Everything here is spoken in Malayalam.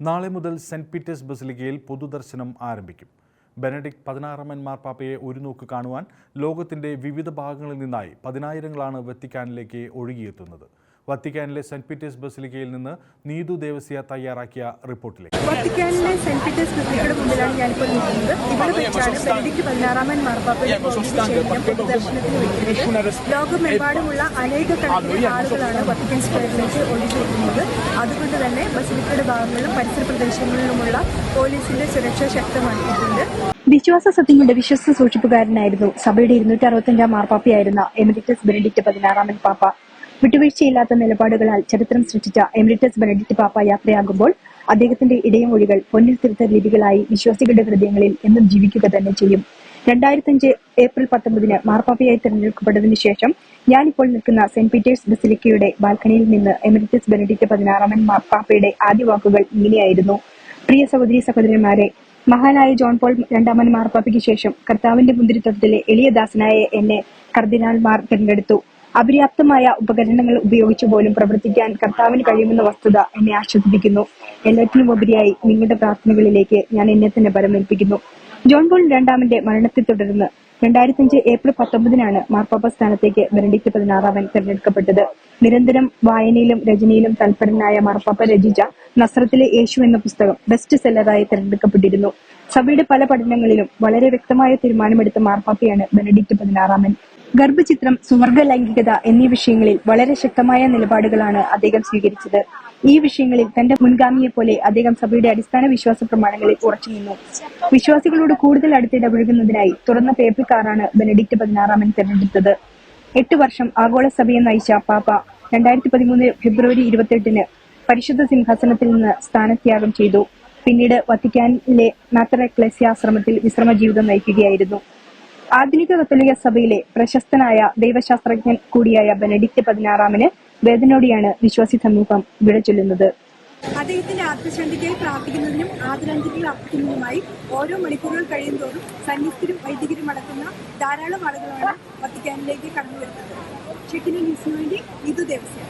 നാളെ മുതൽ സെന്റ് പീറ്റേഴ്സ് ബസിലിക്കയിൽ പൊതുദർശനം ആരംഭിക്കും. ബെനഡിക് പതിനാറാമൻ മാർപ്പാപ്പയെ ഒരു നോക്ക് കാണുവാൻ ലോകത്തിന്റെ വിവിധ ഭാഗങ്ങളിൽ നിന്നായി പതിനായിരങ്ങളാണ് വത്തിക്കാനിലേക്ക് ഒഴുകിയെത്തുന്നത്. വത്തിക്കാനിലെ സെന്റ് പീറ്റേഴ്സ് ബസിലിക്കയിൽ നിന്ന് നീതു ദേവസ്യ തയ്യാറാക്കിയ റിപ്പോർട്ടിലേക്ക്. വത്തിക്കാനിലെ സെന്റ് പീറ്റേഴ്സ് ബസിലിക്കയുടെ മുമ്പിലാണ് ഞാനിപ്പോൾ നിൽക്കുന്നത്. ഇവിടെ വെച്ചാണ് ബെനഡിക്ട് പതിനാറാമൻ മാർപ്പാപ്പയുടെ പൊതുദർശനത്തിന് വെക്കുന്നത് ലോകമെമ്പാടുമുള്ള അനേക കണക്കിന് ആളുകളാണ് വത്തിക്കാൻ സ്ക്വയറിലേക്ക് ഒഴുകിയെത്തുന്നത് അതുകൊണ്ട് തന്നെ ബസിലിക്കയുടെ ഭാഗങ്ങളിലും പരിസര പ്രദേശങ്ങളിലുമുള്ള പോലീസിന്റെ സുരക്ഷ ശക്തമാക്കിയിട്ടുണ്ട്. വിശ്വാസ സത്യങ്ങളുടെ വിശ്വസ്ത സൂക്ഷിപ്പുകാരനായിരുന്നു. സഭയുടെ ഇരുന്നൂറ്റി അറുപത്തിയഞ്ചാം മാർപ്പാപ്പയായിരുന്ന എമിരിറ്റസ് ബെനഡിക്ട് പതിനാറാമൻ പാപ്പ. വിട്ടുവീഴ്ചയില്ലാത്ത നിലപാടുകളാൽ ചരിത്രം സൃഷ്ടിച്ച എമിരിറ്റസ് ബെനഡിക്ട് പാപ്പ യാത്രയാകുമ്പോൾ അദ്ദേഹത്തിന്റെ ഇടയമൊഴികൾ പൊന്നിൽ തിരുത്ത ലിപികളായി വിശ്വാസികളുടെ ഹൃദയങ്ങളിൽ എന്നും ജീവിക്കുക തന്നെ ചെയ്യും. രണ്ടായിരത്തഞ്ച് ഏപ്രിൽ പത്തൊമ്പതിന് മാർപ്പാപ്പയായി തിരഞ്ഞെടുക്കപ്പെട്ടതിനു ശേഷം ഞാനിപ്പോൾ നിൽക്കുന്ന സെന്റ് പീറ്റേഴ്സ് ബസിലിക്കയുടെ ബാൽക്കണിയിൽ നിന്ന് എമിരിറ്റസ് ബെനഡിക്ട് പതിനാറാമൻ മാർപ്പാപ്പയുടെ ആദ്യ വാക്കുകൾ ഇങ്ങനെയായിരുന്നു. പ്രിയ സഹോദരി സഹോദരന്മാരെ മഹാനായ ജോൺ പോൾ രണ്ടാമൻ മാർപ്പാപ്പയ്ക്ക് ശേഷം കർത്താവിന്റെ മുന്തിരിത്വത്തിലെ എളിയ ദാസനായ എന്നെ കർദിനാൾമാർ തിരഞ്ഞെടുത്തു. അപര്യാപ്തമായ ഉപകരണങ്ങൾ ഉപയോഗിച്ചു പോലും പ്രവർത്തിക്കാൻ കർത്താവിന് കഴിയുമെന്ന വസ്തുത എന്നെ ആശ്വസിപ്പിക്കുന്നു. എല്ലാറ്റിനും ഉപരിയായി നിങ്ങളുടെ പ്രാർത്ഥനകളിലേക്ക് ഞാൻ എന്നെ തന്നെ പരമേൽപ്പിക്കുന്നു ജോൺ പോൾ രണ്ടാമന്റെ മരണത്തെ തുടർന്ന് രണ്ടായിരത്തിയഞ്ച് ഏപ്രിൽ പത്തൊമ്പതിനാണ് മാർപ്പാപ്പ സ്ഥാനത്തേക്ക് ബെനഡിക്ട് പതിനാറാമൻ തെരഞ്ഞെടുക്കപ്പെട്ടത്. നിരന്തരം വായനയിലും രചനയിലും തൽപരനായ മാർപ്പാപ്പ രചിച്ച നസ്രത്തിലെ യേശു എന്ന പുസ്തകം ബെസ്റ്റ് സെല്ലറായി തെരഞ്ഞെടുക്കപ്പെട്ടിരുന്നു. സഭയുടെ പല പഠനങ്ങളിലും വളരെ വ്യക്തമായ തീരുമാനമെടുത്ത മാർപ്പാപ്പയാണ് ബെനഡിക്ട് പതിനാറാമൻ. ഗർഭചിത്രം സുവർഗ ലൈംഗികത എന്നീ വിഷയങ്ങളിൽ വളരെ ശക്തമായ നിലപാടുകളാണ് അദ്ദേഹം സ്വീകരിച്ചത്. ഈ വിഷയങ്ങളിൽ തന്റെ മുൻഗാമിയെ പോലെ അദ്ദേഹം സഭയുടെ അടിസ്ഥാന വിശ്വാസ പ്രമാണങ്ങളിൽ ഉറച്ചു നിന്നു. വിശ്വാസികളോട് കൂടുതൽ അടുത്തിടപഴകുന്നതിനായി തുറന്ന പേപ്പിൾ കാറാണ് ബെനഡിക്ട് പതിനാറാമൻ തെരഞ്ഞെടുത്തത്. എട്ട് വർഷം ആഗോള സഭയെ നയിച്ച പാപ്പ രണ്ടായിരത്തി പതിമൂന്ന് ഫെബ്രുവരി ഇരുപത്തെട്ടിന് പരിശുദ്ധ സിംഹാസനത്തിൽ നിന്ന് സ്ഥാനത്യാഗം ചെയ്തു. പിന്നീട് വത്തിക്കാനിലെ മാത്തർ ആശ്രമത്തിൽ വിശ്രമ ജീവിതം നയിക്കുകയായിരുന്നു. ആധുനിക കത്തോലിക സഭയിലെ പ്രശസ്തനായ ദൈവശാസ്ത്രജ്ഞൻ കൂടിയായ ബെനഡിക്ട് പതിനാറാമന് വേദനയോടെയാണ് വിശ്വാസി സമൂഹം വിട ചൊല്ലുന്നത്. അദ്ദേഹത്തിന്റെ ആത്മശാന്തിക്കായി പ്രാർത്ഥിക്കുന്നതിനും ആദരാഞ്ജലികൾ അർപ്പിക്കുന്നതിനുമായി ഓരോ മണിക്കൂറുകൾ കഴിയും തോറും സന്യസ്തരും വൈദികരും അടക്കുന്ന ധാരാളം ആളുകളാണ് വത്തിക്കാനിലേക്ക് കടന്നു വരുന്നത് ന്യൂസിന് വേണ്ടി ഇതു ദേവസ്യം